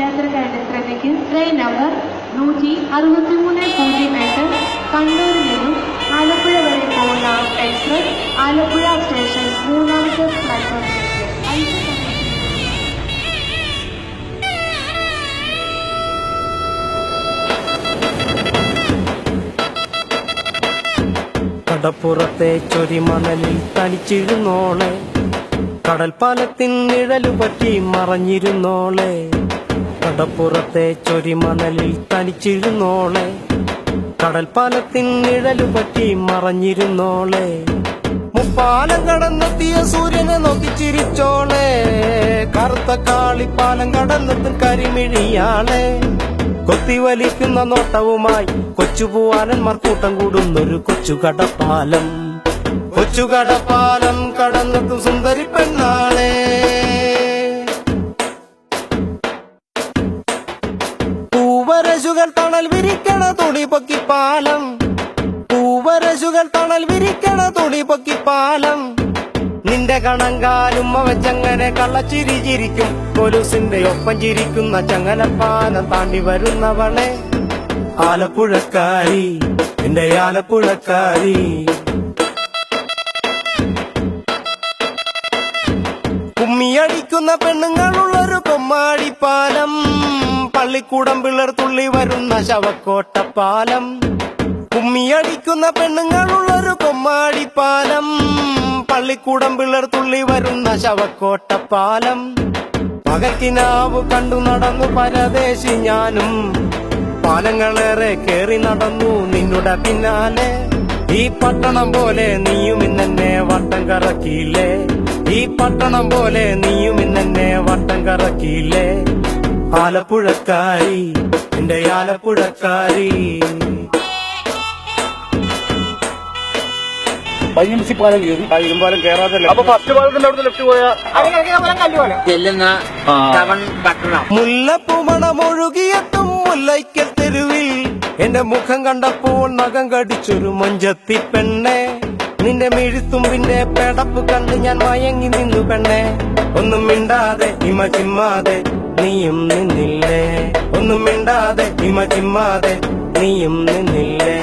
യാത്രക്കാരുടെ ശ്രദ്ധയ്ക്ക് train number നൂറ്റി അറുപത്തിമൂന്ന് പൂജ്യം എട്ട് കണ്ണൂരിൽ നിന്നും ആലപ്പുഴ വരെ പോകുന്ന എക്സ്പ്രസ് ആലപ്പുഴ സ്റ്റേഷൻ മൂന്നാമത്തെ പ്ലാറ്റ്ഫോം കടപ്പുറത്തെ ചൊരിമണലിൽ തനിച്ചിരുന്നോളെ. കടൽപ്പാലത്തിൻ നിഴലു പറ്റി മറഞ്ഞിരുന്നോളെ. കടപ്പുറത്തെ ചൊരിമണലിൽ തനിച്ചിരുന്നോളെ. കടൽപ്പാലത്തിൻ നിഴലു പറ്റി മറഞ്ഞിരുന്നോളെ. മുപ്പാലം കടന്നെത്തിയ സൂര്യനെ നോക്കി ചിരിച്ചോളെ. കറുത്ത കാളിപ്പാലം കടന്നെത്തും കരിമിഴിയാളെ. കൊത്തിവലിക്കുന്ന നോട്ടവുമായി കൊച്ചുപൂവാലന്മാർ കൂട്ടം കൂടുന്നൊരു കൊച്ചു കടപ്പാലം കൊച്ചു കടപ്പാലം കടന്നെത്തും സുന്ദരി പെണ്ണാളെ. പൂവരശുകൾ തണൽ വിരിക്കണ തുണി പൊക്കി പാലം. പൂവരശുകൾ തണൽ വിരിക്കണ തുണി പൊക്കി പാലം. നിന്റെ കണങ്കാലും അവച്ചങ്ങനെ കള്ളച്ചിരി ചിരിക്കും. കൊലുസിന്റെ ഒപ്പം ചിരിക്കുന്ന ചങ്ങലപ്പാലം താണ്ടി വരുന്നവളെ ആലപ്പുഴക്കാരി എന്റെ ആലപ്പുഴക്കാരി. കുമ്മിയടിക്കുന്ന പെണ്ണുങ്ങളുള്ളൊരു കൊമ്മാടിപ്പാലം പള്ളിക്കൂടം പിള്ളർ തുള്ളി വരുന്ന ശവക്കോട്ടപ്പാലം കുമ്മിയടിക്കുന്ന പെണ്ണുങ്ങളുള്ളൊരു കൊമ്മാടിപ്പാലം പള്ളിക്കൂടം പിള്ളർ തുള്ളി വരുന്ന ശവക്കോട്ടപ്പാലം പകൽക്കിനാവ് കണ്ടു നടന്നു പരദേശി ഞാനും. പാലങ്ങളേറെ കേറി നടന്നു നിന്നുടെ പിന്നാലെ. ഈ പട്ടണം പോലെ നീയും ഇന്നെന്നെ വട്ടം കറക്കിയില്ലേ? ഈ പട്ടണം പോലെ നീയും ഇന്നെന്നെ വട്ടം കറക്കിയില്ലേ? ആലപ്പുഴക്കാരി എന്റെ ആലപ്പുഴക്കാരി. പയ്യൻസി പാലം കയറി. ആ ഇരുമ്പാലം കയറാതല്ല അപ്പൊ ഫസ്റ്റ് പാലത്തിന്റെ അവിടെ ലെഫ്റ്റ് പോയാൽ ചെല്ലുന്ന മുല്ലപ്പൂമണമൊഴുകിയെത്തും മുല്ലയ്ക്കൽ തെരുവിൽ. എന്റെ മുഖം കണ്ടപ്പോൾ നഖം കടിച്ചൊരു മൊഞ്ചത്തി പെണ്ണെ. നിന്റെ മിഴിത്തുമ്പിന്റെ പെടപ്പ് കണ്ട് ഞാൻ മയങ്ങി നിന്നു പെണ്ണെ. ഒന്നും മിണ്ടാതെ ഇമ ചിമ്മാതെ നീയും നിന്നില്ലേ? ഒന്നും മിണ്ടാതെ ഇമ ചിമ്മാതെ നീയും നിന്നില്ലേ?